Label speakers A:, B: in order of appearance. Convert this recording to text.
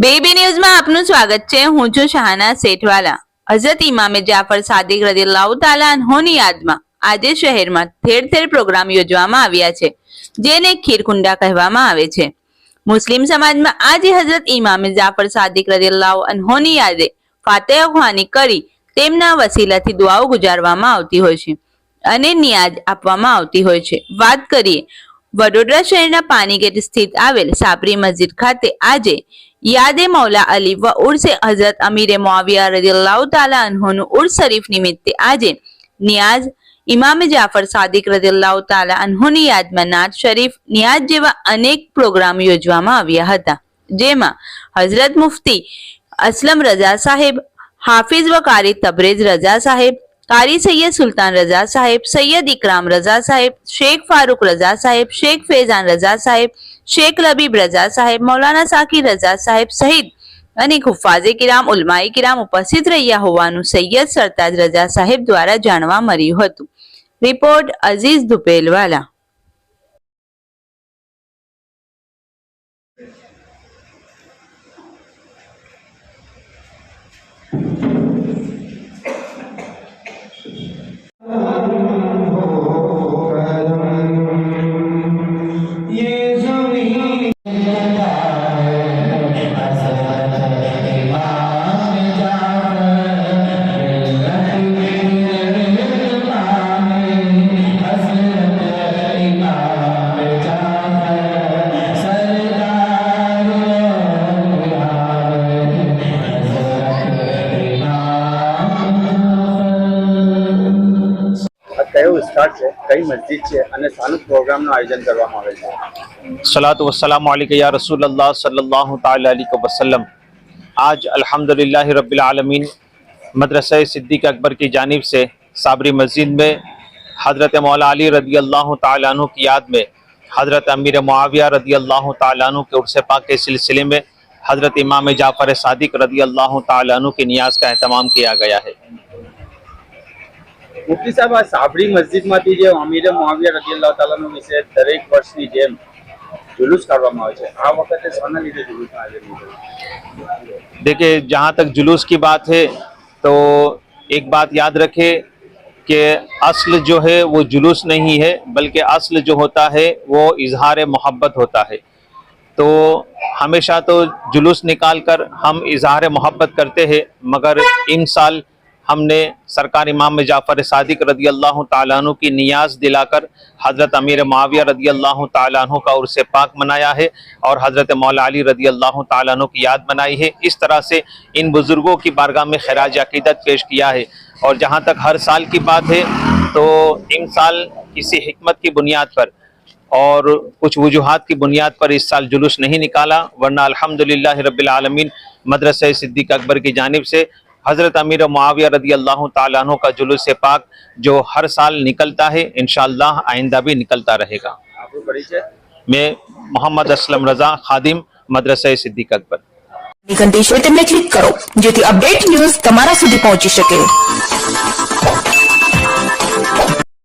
A: Baby ન્યૂઝમાં આપનું સ્વાગત છે હું છું શાહના સેઠવાલા હઝરત ઇમામે જાફર સાદિક રદિલ્લાહુ તાલા યાદમાં આજે શહેરમાં ઠેર ઠેર પ્રોગ્રામ યોજવામાં આવ્યા છે જેને ખીરકુંડા કહેવામાં આવે છે મુસ્લિમ સમાજમાં આજે હઝરત ઇમામે જાફર સાદિક રદિલ્લાહુ અન્હોની યાદે ફાતેહ ખવાની કરી તેમના વસીલાથી દુઆઓ ગુજારવામાં આવતી હોય છે અને નિયાજ આપવામાં આવતી હોય છે વાત કરીએ વડોદરા શહેરના પાનીગેટ સ્થિત આવેલ સાબરી મસ્જિદ ખાતે આજે યાદે મૌલા અલી વ ઉર્સે હઝરત અમીરે મોવિયા રજીલ્લાઉ તાલા અનહોનું ઉર્સ શરીફ નિમિત્તે આજે નિયાઝ ઇમામ જાફર સાદિક રજીલ્લાઉ તાલા અનહોની યાદમાં નાત શરીફ નિયાઝ જેવા અનેક પ્રોગ્રામ યોજવામાં આવ્યા હતા જેમાં હઝરત મુફતી અસલમ રજા સાહેબ હાફિઝ વકારી તબરેજ રજા સાહેબ કારી સૈયદ સુલતાન રઝા સાહેબ સૈયદ ઇકરામ રઝા સાહેબ શેખ ફારૂક રઝા સાહેબ શેખ ફેઝાન રઝા સાહેબ શેખ રબીબ રઝા સાહેબ મૌલાના સાકી રઝા સાહેબ સહિત અનેક હુફાઝે કિરામ ઉલમાએ કિરામ ઉપસ્થિત રહ્યા હોવાનું સૈયદ સરતાજ રઝા સાહેબ દ્વારા જાણવા મળ્યું હતું report Aziz Dhupelwala
B: Thank you. سلات مسجد سے آیوجن وسلام علیکم یا رسول اللہ صلی اللہ تعالیٰ علیہ وسلم آج الحمدللہ رب العالمین مدرسہ صدیق اکبر کی جانب سے صابری مسجد میں حضرت مولا علی رضی اللہ تعالیٰ عنہ کی یاد میں حضرت امیر معاویہ رضی اللہ تعالیٰ عنہ کے پاک کے سلسلے میں حضرت امام جعفر صادق رضی اللہ تعالیٰ عنہ کی نیاز کا اہتمام کیا گیا ہے اصل جو ہے وہ جلوس نہیں ہے بلکہ اصل جو ہوتا ہے وہ اظہار محبت ہوتا ہے تو ہمیشہ تو جلوس نکال کر ہم اظہار محبت کرتے ہیں مگر ان سال ہم نے سرکار امام جعفر صادق رضی اللہ تعالیٰ عنہ کی نیاز دلا کر حضرت امیر معاویہ رضی اللہ تعالیٰ عنہ کا عرص پاک منایا ہے اور حضرت مولا علی رضی اللہ تعالیٰ عنہ کی یاد منائی ہے اس طرح سے ان بزرگوں کی بارگاہ میں خراج عقیدت پیش کیا ہے اور جہاں تک ہر سال کی بات ہے تو ان سال کسی حکمت کی بنیاد پر اور کچھ وجوہات کی بنیاد پر اس سال جلوس نہیں نکالا ورنہ الحمدللہ رب العالمین مدرسہ صدیق اکبر کی جانب سے حضرت امیر معاویہ رضی اللہ تعالیٰ عنہ کا جلوس پاک جو ہر سال نکلتا ہے انشاءاللہ آئندہ بھی نکلتا رہے گا میں محمد اسلم رضا خادم صدیق اکبر
A: اپڈیٹ نیوز تمہارا پہنچی شکے